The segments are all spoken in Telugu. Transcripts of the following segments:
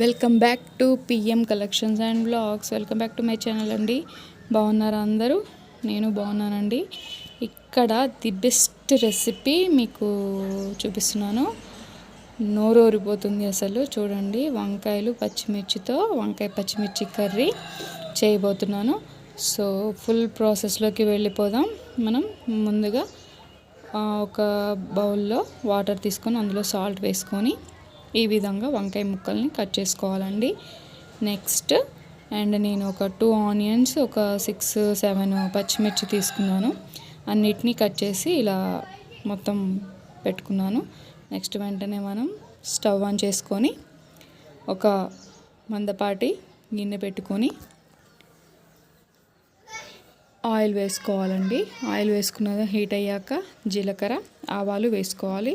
Welcome back to PM collections and vlogs. Welcome back to my channel అండి. బాగున్నారా అందరూ? నేను బాగున్నానండి. ఇక్కడ ది బెస్ట్ రెసిపీ మీకు చూపిస్తున్నాను. నోరూరిపోతుంది అసలు. చూడండి వంకాయలు పచ్చిమిర్చితో వంకాయ పచ్చిమిర్చి కర్రీ చేయబోతున్నాను. సో ఫుల్ ప్రాసెస్లోకి వెళ్ళిపోదాం. మనం ముందుగా ఒక బౌల్లో వాటర్ తీసుకొని అందులో సాల్ట్ వేసుకొని ఈ విధంగా వంకాయ ముక్కల్ని కట్ చేసుకోవాలండి. నెక్స్ట్ అండ్ నేను ఒక టూ ఆనియన్స్ ఒక సిక్స్ సెవెన్ పచ్చిమిర్చి తీసుకున్నాను. అన్నిటినీ కట్ చేసి ఇలా మొత్తం పెట్టుకున్నాను. నెక్స్ట్ వెంటనే మనం స్టవ్ ఆన్ చేసుకొని ఒక మందపాటి గిన్నె పెట్టుకొని ఆయిల్ వేసుకోవాలండి. ఆయిల్ వేసుకున్న హీట్ అయ్యాక జీలకర్ర ఆవాలు వేసుకోవాలి.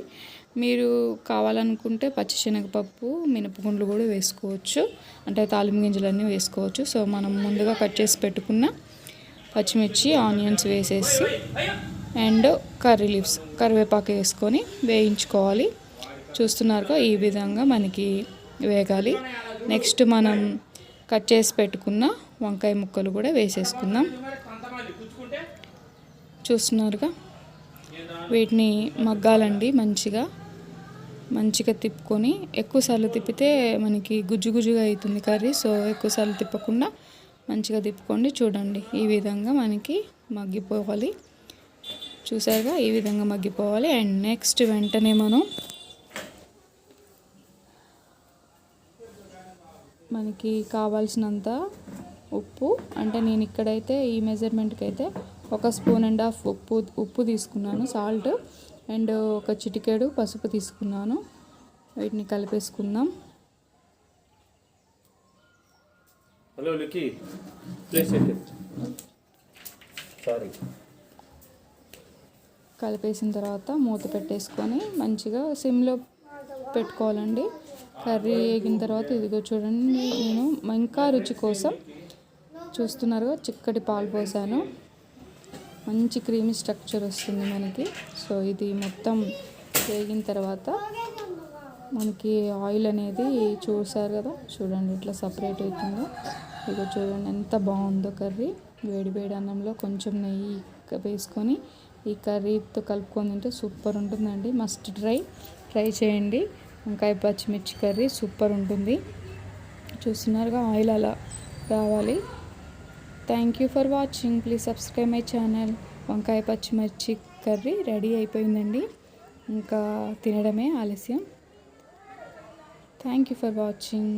మీరు కావాలనుకుంటే పచ్చిశనగపప్పు మినపగుండ్లు కూడా వేసుకోవచ్చు. అంటే తాలింపు గింజలన్నీ వేసుకోవచ్చు. సో మనం ముందుగా కట్ చేసి పెట్టుకున్న పచ్చిమిర్చి ఆనియన్స్ వేసేసి అండ్ కర్రీ లీవ్స్ కరివేపాకు వేసుకొని వేయించుకోవాలి. చూస్తున్నారుగా ఈ విధంగా మనకి వేగాలి. నెక్స్ట్ మనం కట్ చేసి పెట్టుకున్న వంకాయ ముక్కలు కూడా వేసేసుకుందాం. చూస్తున్నారుగా వీటిని మగ్గాలండి మంచిగా. మంచిగా తిప్పుకొని ఎక్కువసార్లు తిప్పితే మనకి గుజ్జు గుజ్జుగా అవుతుంది కర్రీ. సో ఎక్కువసార్లు తిప్పకుండా మంచిగా తిప్పుకోండి. చూడండి ఈ విధంగా మనకి మగ్గిపోవాలి. చూసారుగా ఈ విధంగా మగ్గిపోవాలి. అండ్ నెక్స్ట్ వెంటనే మనం మనకి కావాల్సినంత ఉప్పు అంటే నేను ఇక్కడైతే ఈ మెజర్మెంట్కి అయితే ఒక స్పూన్ అండ్ హాఫ్ ఉప్పు ఉప్పు తీసుకున్నాను సాల్ట్ అండ్ ఒక చిటికెడు పసుపు తీసుకున్నాను. వీటిని కలిపేసుకుందాం. హలో లికి సారీ. కలిపేసిన తర్వాత మూత పెట్టేసుకొని మంచిగా సిమ్లో పెట్టుకోవాలండి. కర్రీ వేగిన తర్వాత ఇదిగో చూడండి నేను ఇంకా రుచి కోసం చూస్తున్నారుగా చిక్కటి పాలు పోసాను. మంచి క్రీమీ స్ట్రక్చర్ వస్తుంది మనకి. సో ఇది మొత్తం వేగిన తర్వాత మనకి ఆయిల్ అనేది చూసారు కదా? చూడండి ఇట్లా సపరేట్ అవుతుందో? ఇక చూడండి ఎంత బాగుందో కర్రీ. వేడి వేడి అన్నంలో కొంచెం నెయ్యి వేసుకొని ఈ కర్రీతో కలుపుకొని తింటే సూపర్ ఉంటుందండి. మస్ట్ ట్రై ట్రై చేయండి. వంకాయ పచ్చిమిర్చి కర్రీ సూపర్ ఉంటుంది. చూస్తున్నారుగా ఆయిల్ అలా రావాలి. Thank you for watching please subscribe my channel వంకాయ పచ్చిమిర్చి కర్రీ రెడీ అయిపోయిందండి. ఇంకా తినడమే ఆలస్యం. Thank you for watching